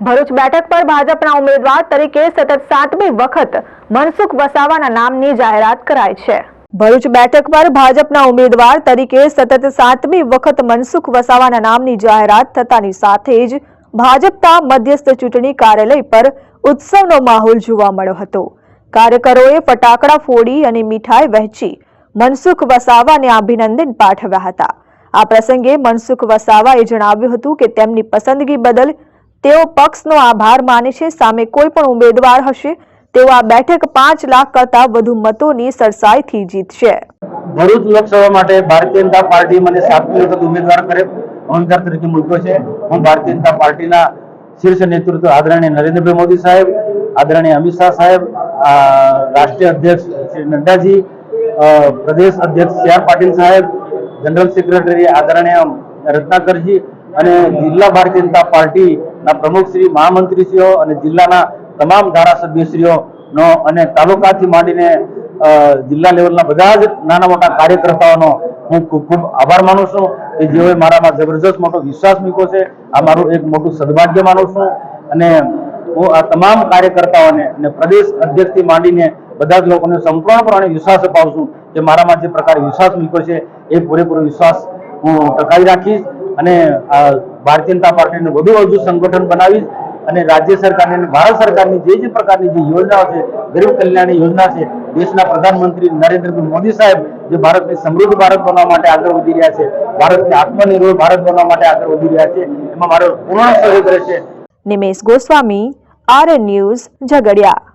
ભરૂચ બેઠક પર ભાજપના ઉમેદવાર તરીકે સતત સાતમી વખત મનસુખ વસાવાના નામની જાહેરાત કરાઈ છે. ભરૂચ બેઠક પર ભાજપના ઉમેદવાર તરીકે સતત સાતમી વખત મનસુખ વસાવાના નામની જાહેરાત થતાની સાથે જ ભાજપના મધ્યસ્થ ચૂંટણી કાર્યાલય પર ઉત્સવનો માહોલ જોવા મળ્યો હતો. કાર્યકરોએ ફટાકડા ફોડી અને મીઠાઈ વહેંચી મનસુખ વસાવાને અભિનંદન પાઠવ્યા હતા. આ પ્રસંગે મનસુખ વસાવાએ જણાવ્યું હતું કે તેમની પસંદગી બદલ તેઓ પક્ષનો આભાર માને છે. સામે કોઈ પણ ઉમેદવાર હશે, તેઓ આ બેઠક પાંચ લાખ કરતા વધુ મતોની સરસાઈથી જીતશે. ભરૂચ લોકસભા માટે ભારતીય જનતા પાર્ટી મને સાતમી વખત ઉમેદવાર કરે ઉમેદવાર તરીકે મૂક્યો છે. હું ભારતીય જનતા પાર્ટીના શીર્ષ નેતૃત્વ આદરણીય નરેન્દ્રભાઈ મોદી સાહેબ, આદરણીય અમિત શાહ સાહેબ રાષ્ટ્રીય અધ્યક્ષ શ્રી નડ્ડાજી પ્રદેશ અધ્યક્ષ સી પાટીલ સાહેબ, જનરલ સેક્રેટરી આદરણીય રત્નાકરજી અને જિલ્લા ભારતીય જનતા પાર્ટીના પ્રમુખ શ્રી મહામંત્રીશ્રીઓ અને જિલ્લાના તમામ ધારાસભ્યશ્રીઓ નો અને તાલુકાથી માંડીને જિલ્લા લેવલના બધા જ નાના મોટા કાર્યકર્તાઓનો હું ખૂબ ખૂબ આભાર માનું છું કે જેઓએ મારામાં જબરજસ્ત મોટો વિશ્વાસ મૂક્યો છે. આ મારું એક મોટું સદભાગ્ય માનું છું અને હું આ તમામ કાર્યકર્તાઓને અને પ્રદેશ અધ્યક્ષથી માંડીને બધા જ લોકોને સંપૂર્ણપણે વિશ્વાસ અપાવું છું કે મારામાં જે પ્રકારે વિશ્વાસ મૂક્યો છે એ પૂરેપૂરો વિશ્વાસ હું ટકાવી રાખીશ. અને ભારતીય જનતા પાર્ટીને વધુ વધુ સંગઠન બનાવી અને રાજ્ય સરકારની અને ભારત સરકારની જે જે પ્રકારની જે યોજનાઓ છે, ગરીબ કલ્યાણની યોજના છે, દેશના પ્રધાનમંત્રી નરેન્દ્રભાઈ મોદી સાહેબ જે ભારતને સમૃદ્ધ ભારત બનવા માટે આગળ વધી રહ્યા છે, ભારતને આત્મનિર્ભર ભારત બનવા માટે આગળ વધી રહ્યા છે, એમાં મારો પૂર્ણ સહયોગ રહેશે. Nimesh Goswami R news Jhagadia.